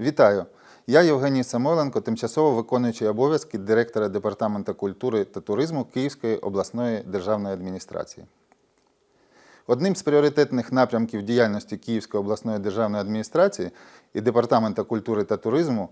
Вітаю! Я Євгеній Самойленко, тимчасово виконуючий обов'язки директора Департаменту культури та туризму Київської обласної державної адміністрації. Одним з пріоритетних напрямків діяльності Київської обласної державної адміністрації і Департаменту культури та туризму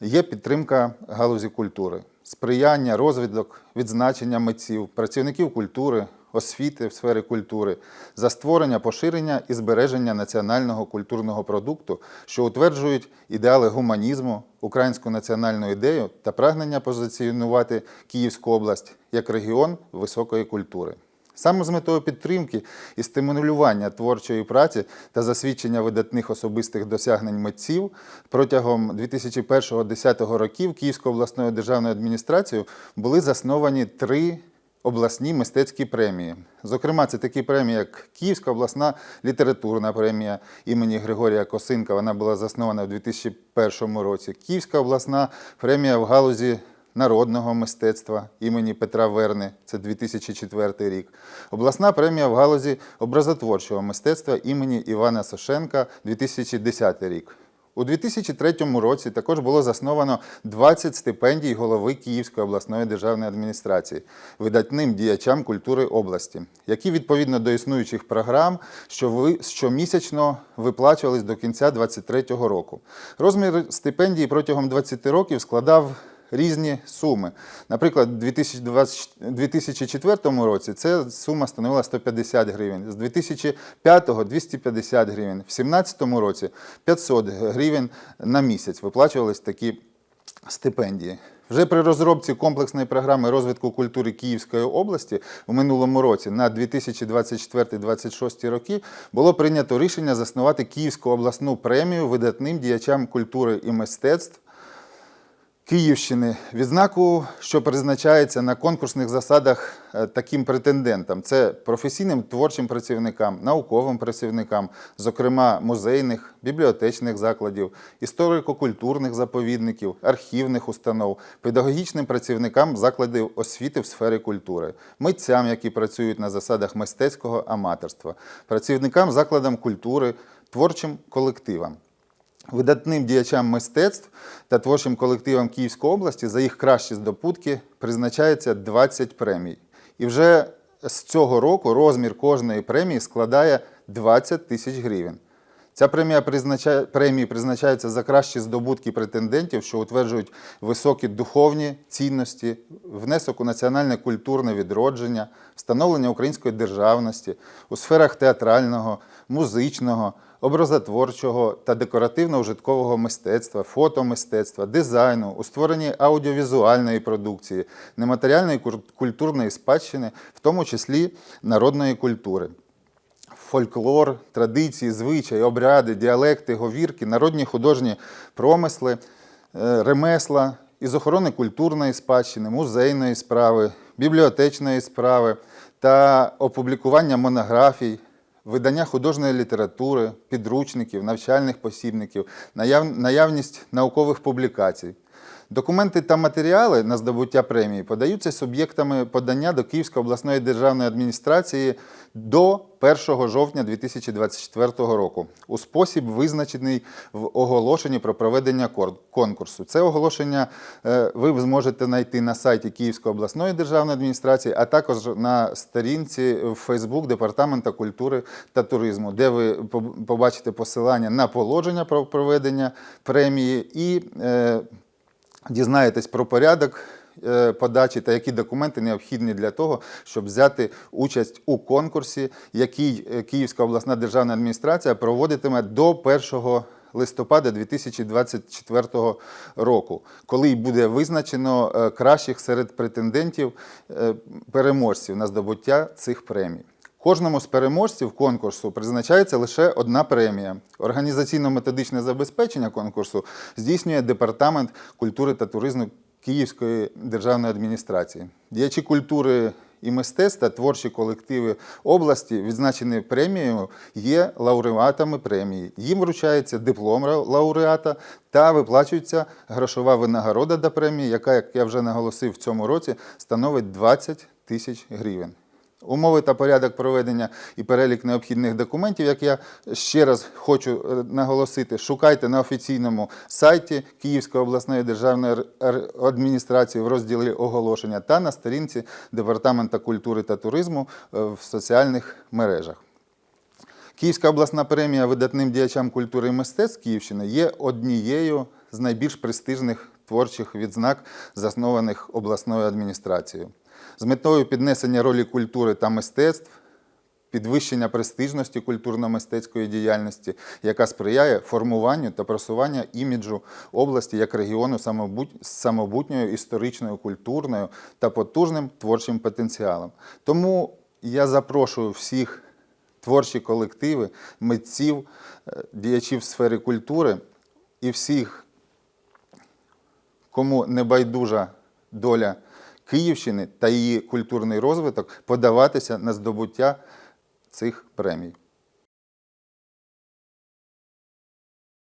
є підтримка галузі культури, сприяння, розвиток, відзначення митців, працівників культури, освіти в сфері культури, за створення, поширення і збереження національного культурного продукту, що утверджують ідеали гуманізму, українську національну ідею та прагнення позиціонувати Київську область як регіон високої культури. Саме з метою підтримки і стимулювання творчої праці та засвідчення видатних особистих досягнень митців протягом 2001-2010 років Київською обласною державною адміністрацією були засновані три обласні мистецькі премії. Зокрема, це такі премії, як Київська обласна літературна премія імені Григорія Косинка. Вона була заснована в 2001 році. Київська обласна премія в галузі народного мистецтва імені Петра Верни, це 2004 рік. Обласна премія в галузі образотворчого мистецтва імені Івана Сошенка, 2010 рік. У 2003 році також було засновано 20 стипендій голови Київської обласної державної адміністрації видатним діячам культури області, які відповідно до існуючих програм щови- щомісячно виплачувались до кінця 2023 року. Розмір стипендії протягом 20 років складав різні суми. Наприклад, у 2020 2004 році ця сума становила 150 гривень, з 2005 – 250 гривень, в 2017 році 500 гривень на місяць виплачувались такі стипендії. Вже при розробці комплексної програми розвитку культури Київської області у минулому році на 2024-2026 роки було прийнято рішення заснувати Київську обласну премію видатним діячам культури і мистецтв Київщини відзнаку, що призначається на конкурсних засадах е, таким претендентам: це професійним творчим працівникам, науковим працівникам, зокрема музейних, бібліотечних закладів, історико-культурних заповідників, архівних установ, педагогічним працівникам закладів освіти в сфері культури, митцям, які працюють на засадах мистецького аматорства, працівникам закладам культури, творчим колективам. Видатним діячам мистецтв та творчим колективам Київської області за їх кращі здобутки призначається 20 премій. І вже з цього року розмір кожної премії складає 20 тисяч гривень. Ця премія призначає, премії призначаються за кращі здобутки претендентів, що утверджують високі духовні цінності, внесок у національне культурне відродження, встановлення української державності у сферах театрального, музичного, образотворчого та декоративно-ужиткового мистецтва, фотомистецтва, дизайну, у створенні аудіовізуальної продукції, нематеріальної культурної спадщини, в тому числі народної культури. Фольклор, традиції, звичаї, обряди, діалекти, говірки, народні художні промисли, е, ремесла, із охорони культурної спадщини, музейної справи, бібліотечної справи та опублікування монографій, видання художньої літератури, підручників, навчальних посібників, наяв- наявність наукових публікацій. Документи та матеріали на здобуття премії подаються суб'єктами подання до Київської обласної державної адміністрації до 1 жовтня 2024 року у спосіб, визначений в оголошенні про проведення конкурсу. Це оголошення е, ви зможете знайти на сайті Київської обласної державної адміністрації, а також на сторінці в Facebook Департаменту культури та туризму, де ви побачите посилання на положення про проведення премії і е, дізнаєтесь про порядок е, подачі та які документи необхідні для того, щоб взяти участь у конкурсі, який е, Київська обласна державна адміністрація проводитиме до 1 листопада 2024 року, коли й буде визначено е, кращих серед претендентів переможців на здобуття цих премій. Кожному з переможців конкурсу призначається лише одна премія. Організаційно-методичне забезпечення конкурсу здійснює Департамент культури та туризму Київської державної адміністрації. Діячі культури і мистецтва, творчі колективи області, відзначені премією, є лауреатами премії. Їм вручається диплом лауреата та виплачується грошова винагорода до премії, яка, як я вже наголосив в цьому році, становить 20 тисяч гривень. Умови та порядок проведення і перелік необхідних документів, як я ще раз хочу е, наголосити, шукайте на офіційному сайті Київської обласної державної адміністрації в розділі оголошення та на сторінці Департамента культури та туризму е, в соціальних мережах. Київська обласна премія видатним діячам культури і мистецтв Київщини є однією з найбільш престижних творчих відзнак, заснованих обласною адміністрацією. З метою піднесення ролі культури та мистецтв, підвищення престижності культурно-мистецької діяльності, яка сприяє формуванню та просуванню іміджу області як регіону з самобутньою історичною, культурною та потужним творчим потенціалом. Тому я запрошую всіх творчі колективи, митців, е, діячів сфери культури і всіх, кому не байдужа доля Київщини та її культурний розвиток, подаватися на здобуття цих премій.